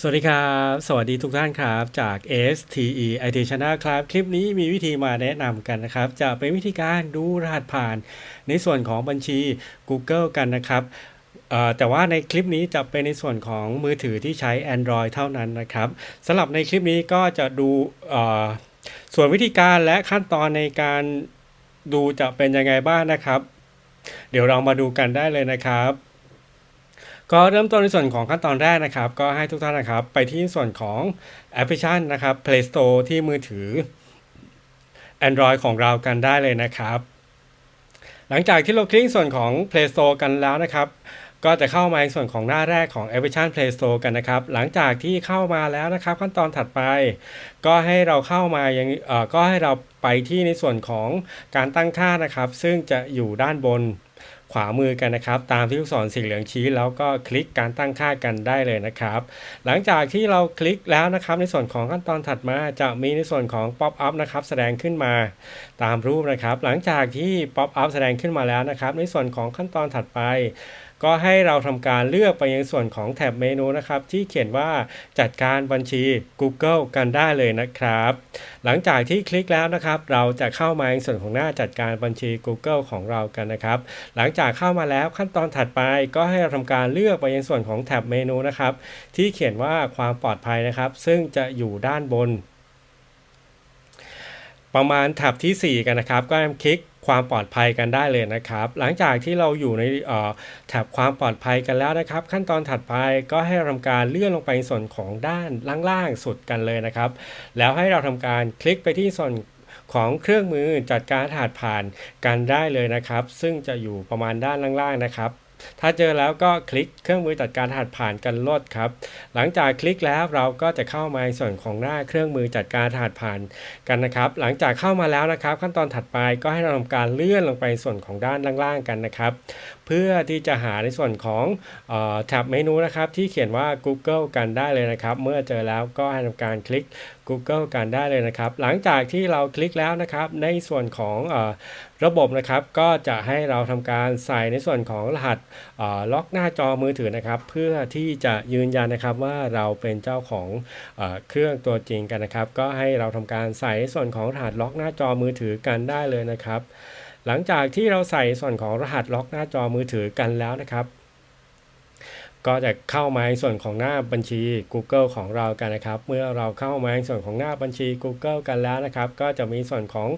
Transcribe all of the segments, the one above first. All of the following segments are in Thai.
สวัสดีครับ สวัสดีทุกท่านครับจาก STE IT Channel ครับ คลิปนี้มีวิธีมาแนะนำกันนะครับ จะเป็นวิธีการดูรหัสผ่านในส่วนของบัญชี Google กันนะครับแต่ว่าในคลิปนี้จะเป็นในส่วนของมือถือที่ใช้ Android เท่านั้นนะครับสำหรับในคลิปนี้ก็จะดูส่วนวิธีการและขั้นตอนในการดูจะเป็นยังไงบ้างนะครับ เดี๋ยวเรามาดูกันได้เลยนะครับ ก็เริ่มต้นในส่วนของขั้นตอนแรกนะครับ ก็ให้ทุกท่านนะครับ ไปที่ส่วนของแอปพลิเคชันนะครับ Play Store ที่มือถือ Android ของเรากันได้เลยนะครับ หลังจากที่เราคลิกส่วนของ Play Store กันแล้วนะครับ ก็จะเข้ามาในส่วนของหน้าแรกของแอปพลิเคชัน Play Store กันนะครับ หลังจากที่เข้ามาแล้วนะครับ ขั้นตอนถัดไป ก็ให้เราเข้ามายังก็ให้เราไปที่ในส่วนของการตั้งค่านะครับ ซึ่งจะอยู่ด้านบน ขวามือกันนะครับ ตามที่ลูกศรสีเหลืองชี้แล้วก็คลิกการตั้งค่ากันได้เลยนะครับ หลังจากที่เราคลิกแล้วนะครับ ในส่วนของขั้นตอนถัดมาจะมีในส่วนของ Pop up นะครับแสดงขึ้นมาตามรูปนะครับ หลังจากที่ Pop up แสดงขึ้นมาแล้วนะครับ ในส่วนของขั้นตอนถัดไป ก็ให้เราทำการเลือกไปยังส่วนของแท็บเมนูนะครับที่เขียนว่าจัดการบัญชี Google กันได้เลยนะครับ หลังจากที่คลิกแล้วนะครับ เราจะเข้ามาในส่วนของหน้าจัดการบัญชี Google ของเรากันนะครับ หลังจากเข้ามาแล้วขั้นตอนถัดไปก็ให้เราทำการเลือกไปยังส่วนของแท็บเมนูนะครับ ที่เขียนว่าความปลอดภัยนะครับ ซึ่งจะอยู่ด้านบนประมาณแท็บทีสี่4 กันนะครับ ก็คลิก ความปลอดภัยกันได้เลยนะครับ หลังจากที่เราอยู่ในแถบความปลอดภัยกันแล้วนะครับ ขั้นตอนถัดไปก็ให้เราทำการเลื่อนลงไปส่วนของด้านล่างๆสุดกันเลยนะครับ แล้วให้เราทำการคลิกไปที่ส่วนของเครื่องมือจัดการถาดผ่านกันได้เลยนะครับ ซึ่งจะอยู่ประมาณด้านล่างๆนะครับ ถ้าเจอแล้วก็คลิกเครื่องมือจัดการรหัสผ่านกันลดครับ หลังจากคลิกแล้วเราก็จะเข้ามาในส่วนของหน้าเครื่องมือจัดการรหัสผ่านกันนะครับ หลังจากเข้ามาแล้วนะครับ ขั้นตอนถัดไปก็ให้เราทำการเลื่อนลงไปส่วนของด้านล่างๆกันนะครับ เพื่อที่จะหาในส่วนของออแท็บเมนูนะครับที่เขียนว่า Google กันได้เลยนะครับ เมื่อเจอแล้วก็ให้ทำการคลิก Google กันได้เลยนะครับ หลังจากที่เราคลิกแล้วนะครับในส่วนของ ระบบนะครับก็จะให้เราทำการใส่ในส่วนของรหัสล็อกหน้าจอมือถือนะครับ เพื่อที่จะยืนยันนะครับว่าเราเป็นเจ้าของอเครื่องตัวจริงกันนะครับ ก็ให้เราทำการใส่ในส่วนของรหัสล็อกหน้าจอมือถือกันได้เลยนะครับ หลังจากที่เราใส่ส่วนของรหัสล็อกหน้าจอมือถือกันแล้วนะครับ ก็จะเข้ามาในส่วนของหน้าบัญชี Google ของเรากันนะครับ เมื่อเราเข้ามาในส่วนของหน้าบัญชี Google กันแล้วนะครับ ก็จะมีส่วนของ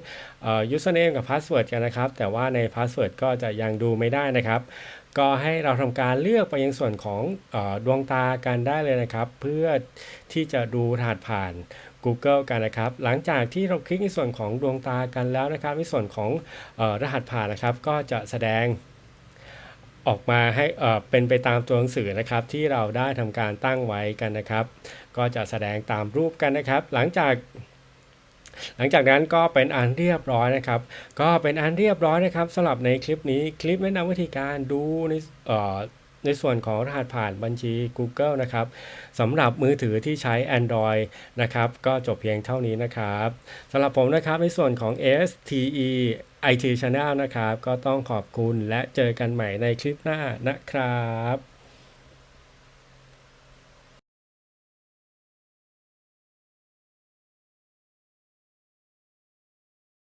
เอ่อ username กับ password กันนะครับ แต่ว่าใน password ก็จะยังดูไม่ได้นะครับก็ให้เราทำการเลือกไปยังส่วนของอดวงตากันได้เลยนะครับ เพื่อที่จะดูรหัสผ่าน Google กันนะครับ หลังจากที่เราคลิกในส่วนของดวงตากันแล้วนะครับในส่วนของอรหัสผ่านนะครับ ก็จะแสดง ออกมาให้เอ่อเป็นไปตามตัวหนังสือนะครับที่เราได้ทำการตั้งไว้กันนะครับ ก็จะแสดงตามรูปกันนะครับ หลังจากหลังจากนั้นก็เป็นอันเรียบร้อยนะครับ ก็เป็นอันเรียบร้อยนะครับสำหรับในคลิปนี้คลิปแนะนำวิธีการดูในเอ่อ ในส่วนของรหัสผ่านบัญชี Google นะครับสำหรับมือถือที่ใช้ Android นะครับ ก็จบเพียงเท่านี้นะครับสำหรับผมนะครับในส่วนของ STE IT Channel นะครับ ก็ต้องขอบคุณและเจอกันใหม่ในคลิปหน้านะครับ